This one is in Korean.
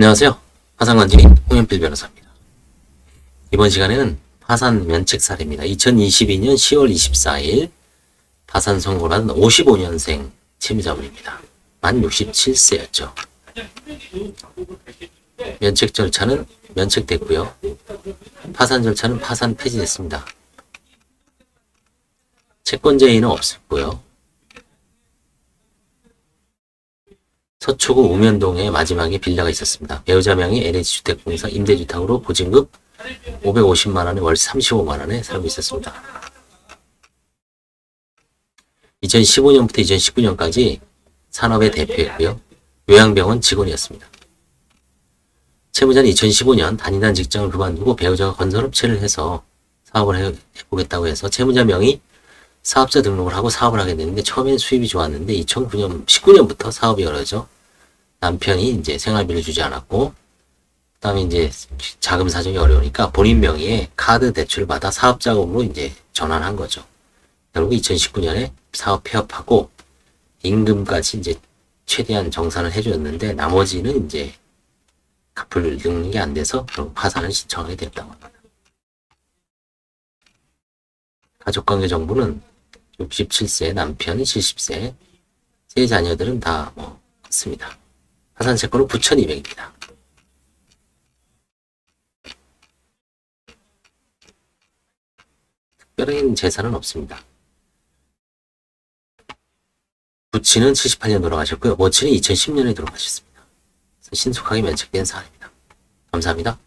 안녕하세요. 화상관리 홍현필 변호사입니다. 이번 시간에는 파산 면책 사례입니다. 2022년 10월 24일 파산 선고를 한 55년생 채무자분입니다. 만 67세였죠. 면책 절차는 면책됐고요. 파산 절차는 파산 폐지됐습니다. 채권제의는 없었고요. 서초구 우면동에 마지막에 빌라가 있었습니다. 배우자 명의 LH주택공사 임대주택으로 보증금 550만 원에 월 35만 원에 살고 있었습니다. 2015년부터 2019년까지 산업의 대표였고요. 요양병원 직원이었습니다. 채무자는 2015년 다니던 직장을 그만두고 배우자가 건설업체를 해서 사업을 해- 해보겠다고 해서 채무자 명의 사업자 등록을 하고 사업을 하게 됐는데 처음엔 수입이 좋았는데 2009년 19년부터 사업이 어려져 남편이 이제 생활비를 주지 않았고 그다음에 이제 자금 사정이 어려우니까 본인 명의의 카드 대출을 받아 사업 자금으로 이제 전환한 거죠. 결국 2019년에 사업 폐업하고 임금까지 이제 최대한 정산을 해줬는데 나머지는 이제 갚을 능력이 안 돼서 결국 파산을 신청하게 됐다고 합니다. 가족관계 정보는 67세, 남편 70세, 세 자녀들은 다뭐 컸습니다. 파산 채권은 9,200입니다. 특별한 재산은 없습니다. 부친은 78년 돌아가셨고요. 모친은 2010년에 돌아가셨습니다. 신속하게 면책된 사안입니다. 감사합니다.